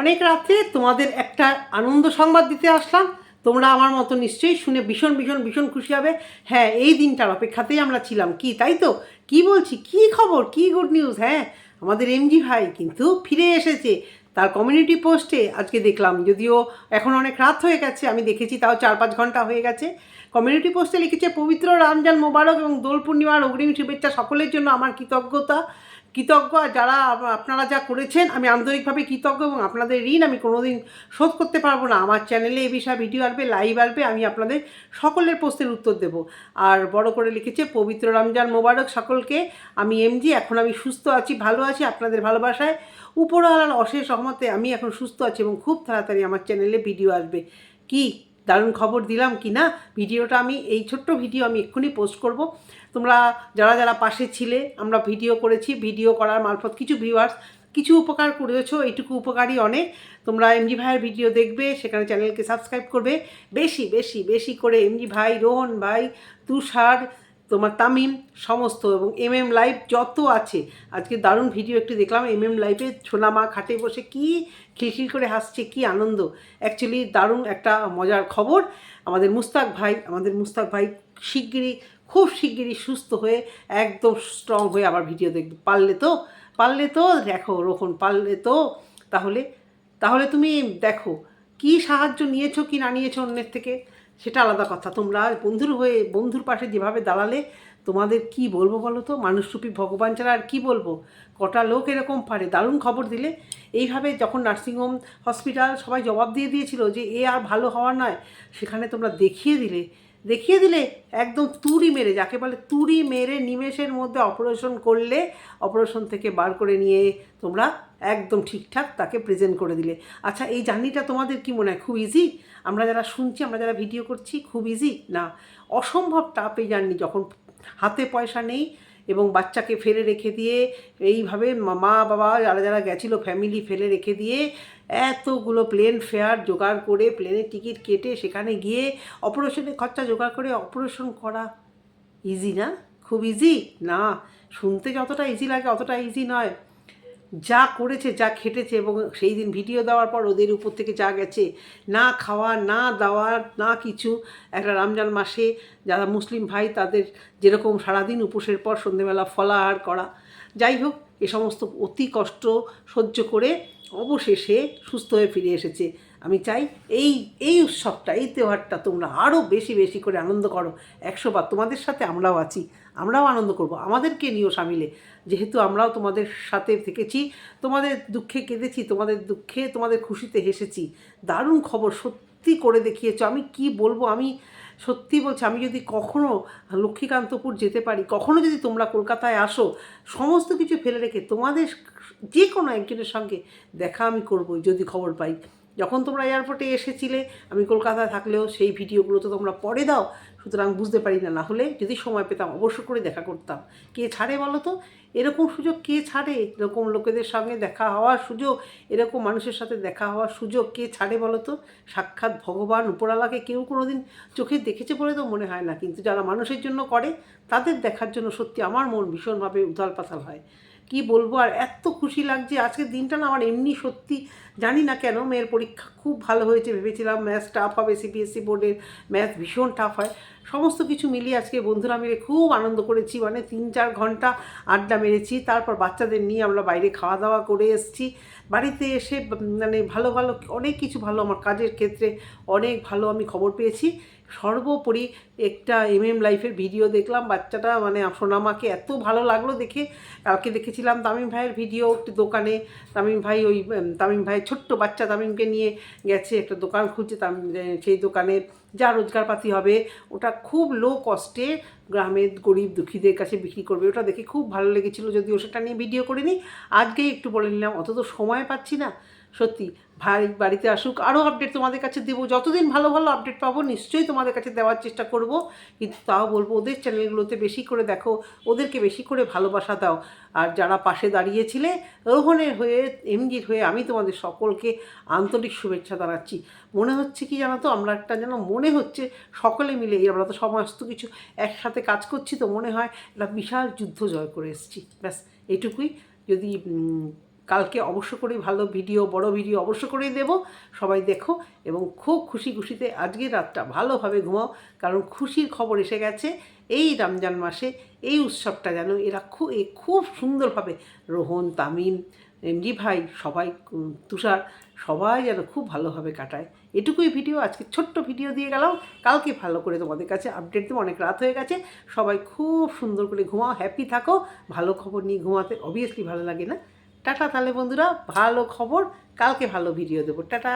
অনেক রাত্রে তোমাদের একটা আনন্দ সংবাদ দিতে আসলাম। তোমরা আমার মতো নিশ্চয়ই শুনে ভীষণ ভীষণ ভীষণ খুশি হবে। হ্যাঁ এই দিনটার অপেক্ষাতেই আমরা ছিলাম। কি, তাই তো? কি বলছি? কি খবর? কি গুড নিউজ হ্যাঁ আমাদের এমজি ভাই কিন্তু ফিরে এসেছে। তার কমিউনিটি পোস্টে আজকে দেখলাম। যদিও এখন অনেক রাত হয়ে গেছে, আমি দেখেছি তাও চার পাঁচ ঘণ্টা হয়ে গেছে। কমিউনিটি পোস্টে লিখেছে, পবিত্র রমজান মোবারক এবং দোল পূর্ণিমার অগ্রিম শুভেচ্ছা সকলের জন্য আমার কৃতজ্ঞতা। কৃতজ্ঞ যারা আপনারা যা করেছেন, আমি আন্তরিকভাবে কৃতজ্ঞ এবং আপনাদের ঋণ আমি কোনোদিন শোধ করতে পারব না। আমার চ্যানেলে এই বিষয়ে ভিডিও আসবে লাইভ আসবে, আমি আপনাদের সকলের প্রশ্নের উত্তর দেব। আর বড় করে লিখেছে, পবিত্র রমজান মোবারক সকলকে। আমি এমজি এখন আমি সুস্থ আছি, ভালো আছি, আপনাদের ভালোবাসায়। উপরওয়ালার অশেষ সহমতে আমি এখন সুস্থ আছি এবং খুব তাড়াতাড়ি আমার চ্যানেলে ভিডিও আসবে। কি? দারুণ খবর দিলাম কি না? ভিডিওটা আমি, এই ছোট্ট ভিডিও আমি এক্ষুনি পোস্ট করব। তোমরা যারা যারা পাশে ছিলে, আমরা ভিডিও করেছি, ভিডিও করার মারফত কিছু ভিউয়ার্স কিছু উপকার করেছ, এইটুকু উপকারই অনেক। তোমরা এমজি ভাইয়ের ভিডিও দেখবে, সেখানে চ্যানেলকে সাবস্ক্রাইব করবে। বেশি বেশি বেশি করে এমজি ভাই, রোহন ভাই, তুষার তোমার তামিম, সমস্ত এবং এম এম লাইভ যত আছে। আজকে দারুণ ভিডিও একটু দেখলাম এম এম লাইভে ছোনা মা খাটে বসে কি খিলখিল করে হাসছে, কি আনন্দ। অ্যাকচুয়ালি দারুণ একটা মজার খবর। আমাদের মুস্তাক ভাই, আমাদের মুস্তাক ভাই শিগগিরই, খুব শিগগিরই সুস্থ হয়ে, একদম স্ট্রং হয়ে আবার ভিডিও দেখবে। পারলে তো পারলে তো দেখো রোহন, পারলে তো। তাহলে তাহলে তুমি দেখো, কি সাহায্য নিয়েছো, কি না নিয়েছো অন্যের থেকে? সেটা আলাদা কথা। তোমরা বন্ধুর হয়ে, বন্ধুর পাশে যেভাবে দাঁড়ালে তোমাদের কি বলব বলো তো? মানুষরূপী ভগবান ছাড়া আর কি বলব? কটা লোক এরকম পারে? দারুণ খবর দিলে। এইভাবে যখন নার্সিংহোম, হসপিটাল সবাই জবাব দিয়ে দিয়েছিল যে, এ আর ভালো হওয়ার নয়। সেখানে তোমরা দেখিয়ে দিলে। দেখিয়ে দিলে একদম তুড়ি মেরে, যাকে বলে তুড়ি মেরে নিমেষের মধ্যে অপারেশন করলে, অপারেশন থেকে বার করে নিয়ে তোমরা একদম ঠিকঠাক তাকে প্রেজেন্ট করে দিলে। আচ্ছা এই জার্নিটা তোমাদের কি মনে হয়? খুব ইজি আমরা যারা শুনছি, আমরা যারা ভিডিও করছি, খুব ইজি না, অসম্ভব টাপ এই জার্নি যখন হাতে পয়সা নেই এবং বাচ্চাকে ফেলে রেখে দিয়ে এইভাবে মা- বাবা যারা যারা গেছিল ফ্যামিলি ফেলে রেখে দিয়ে এতগুলো প্লেন ফেয়ার জোগাড় করে প্লেনের টিকিট কেটে সেখানে গিয়ে অপারেশনের খরচা জোগাড় করে অপারেশন করা ইজি না? খুব ইজি না, শুনতে যতটা ইজি লাগে অতটা ইজি নয়। যা করেছে, যা খেটেছে এবং সেই দিন ভিডিও দেওয়ার পর ওদের উপর থেকে যা গেছে, না খাওয়া, না দেওয়া, না কিছু, একটা রমজান মাসে যারা মুসলিম ভাই তাদের যেরকম সারাদিন উপোসের পর সন্ধেবেলা ফলাহার করা। যাই হোক, এ সমস্ত অতি কষ্ট সহ্য করে অবশেষে সুস্থ হয়ে ফিরে এসেছে। আমি চাই এই এই উৎসবটা, এই তেহারটা তোমরা আরও বেশি বেশি করে আনন্দ করো। একশো বার তোমাদের সাথে আমরাও আছি। আমরাও আনন্দ করব। আমাদেরকে নিয়েও সামিলে যেহেতু আমরাও তোমাদের সাথে থেকেছি, তোমাদের দুঃখে কেঁদেছি, তোমাদের দুঃখে, তোমাদের খুশিতে হেসেছি। দারুণ খবর, সত্যি করে দেখিয়েছো। আমি কি বলব? আমি সত্যি বলছি, আমি যদি কখনো লক্ষ্মীকান্তপুর যেতে পারি, কখনো যদি তোমরা কলকাতায় আসো, সমস্ত কিছু ফেলে রেখে তোমাদের যে কোনো একজনের সঙ্গে দেখা আমি করব যদি খবর পাই। যখন তোমরা এয়ারপোর্টে এসেছিলে, আমি কলকাতায় থাকলেও সেই ভিডিওগুলো তো তোমরা পরে দাও, সুতরাং বুঝতে পারি না। না হলে যদি সময় পেতাম, অবশ্য করে দেখা করতাম। কে ছাড়ে বলো তো? এরকম সুযোগ কে ছাড়ে? এরকম লোকেদের সঙ্গে দেখা হওয়ার সুযোগ, এরকম মানুষের সাথে দেখা হওয়ার সুযোগ কে ছাড়ে বলো তো? সাক্ষাৎ ভগবান উপরালাকে কেউ কোনো দিন চোখে দেখেছে বলে তো মনে হয় না। কিন্তু যারা মানুষের জন্য করে, তাদের দেখার জন্য সত্যি আমার মন ভীষণভাবে উথাল পাতাল হয়। কি বলব? আর এত খুশি লাগছে। আজকের দিনটা না আমার এমনি সত্যি জানি না কেন, মেয়ের পরীক্ষা খুব ভালো হয়েছে, ভেবেছিলাম ম্যাথস টাফ হবে সিবিএসসি বোর্ডের ম্যাথ ভীষণ টাফ হয়। সমস্ত কিছু মিলিয়ে আজকে বন্ধুরা মিলে খুব আনন্দ করেছি। মানে তিন, চার ঘণ্টা আড্ডা মেরেছি। তারপর বাচ্চাদের নিয়ে আমরা বাইরে খাওয়া দাওয়া করে এসেছি। বাড়িতে এসে মানে ভালো ভালো, অনেক কিছু ভালো আমার কাজের ক্ষেত্রে অনেক ভালো আমি খবর পেয়েছি। সর্বোপরি একটা এম এম লাইফের ভিডিও দেখলাম। বাচ্চাটা মানে সোনামাকে এত ভালো লাগল দেখে। কালকে দেখেছিলাম তামিম ভাইয়ের ভিডিও একটি দোকানে। তামিম ভাই ওই, তামিম ভাইয়ের ছোট্ট বাচ্চা তামিমকে নিয়ে গেছে একটা দোকান খুলছে। তামিম, সেই দোকানে যা রোজগারপাতি হবে, ওটা খুব লো কস্টে গ্রামের গরিব দুঃখীদের কাছে বিক্রি করবে। ওটা দেখে খুব ভালো লেগেছিলো, যদিও সেটা নিয়ে ভিডিও করিনি। আজকেই একটু বলে নিলাম, অত তো সময় পাচ্ছি না। সত্যি, ভাই বাড়িতে আসুক আরও আপডেট তোমাদের কাছে দেবো। যতদিন ভালো ভালো আপডেট পাবো, নিশ্চয়ই তোমাদের কাছে দেওয়ার চেষ্টা করব। কিন্তু তাও বলব, ওদের চ্যানেলগুলোতে বেশি করে দেখো, ওদেরকে বেশি করে ভালোবাসা দাও। আর যারা পাশে দাঁড়িয়েছিলে রোহনের হয়ে এমজির হয়ে আমি তোমাদের সকলকে আন্তরিক শুভেচ্ছা জানাচ্ছি। মনে হচ্ছে কি জানো তো আমরা একটা যেন মনে হচ্ছে, সকলে মিলে, আমরা তো সমস্ত কিছু একসাথে কাজ করছি, তো মনে হয় একটা বিশাল যুদ্ধ জয় করে এসেছি। ব্যাস এটুকুই যদি কালকে অবশ্য করেই ভালো ভিডিও, বড় ভিডিও অবশ্য করেই দেব। সবাই দেখো এবং খুব খুশি খুশিতে আজকের রাতটা ভালোভাবে ঘুমাও, কারণ খুশির খবর এসে গেছে এই রমজান মাসে এই উৎসবটা যেন এরা খুব খুব সুন্দরভাবে রোহন, তামিম, এমডি ভাই, সবাই তুষার, সবাই যেন খুব ভালোভাবে কাটায়। এটুকুই ভিডিও, আজকে ছোট্ট ভিডিও দিয়ে গেলাম। কালকে ভালো করে তোমাদের কাছে আপডেট দেবো, অনেক রাত হয়ে গেছে। সবাই খুব সুন্দর করে ঘুমাও, হ্যাপি থাকো। ভালো খবর নিয়ে ঘুমাতে অবভিয়াসলি ভালো লাগে না। টাটা তাহলে বন্ধুরা ভালো খবর কালকে ভালো ভিডিও দেবো। টাটা।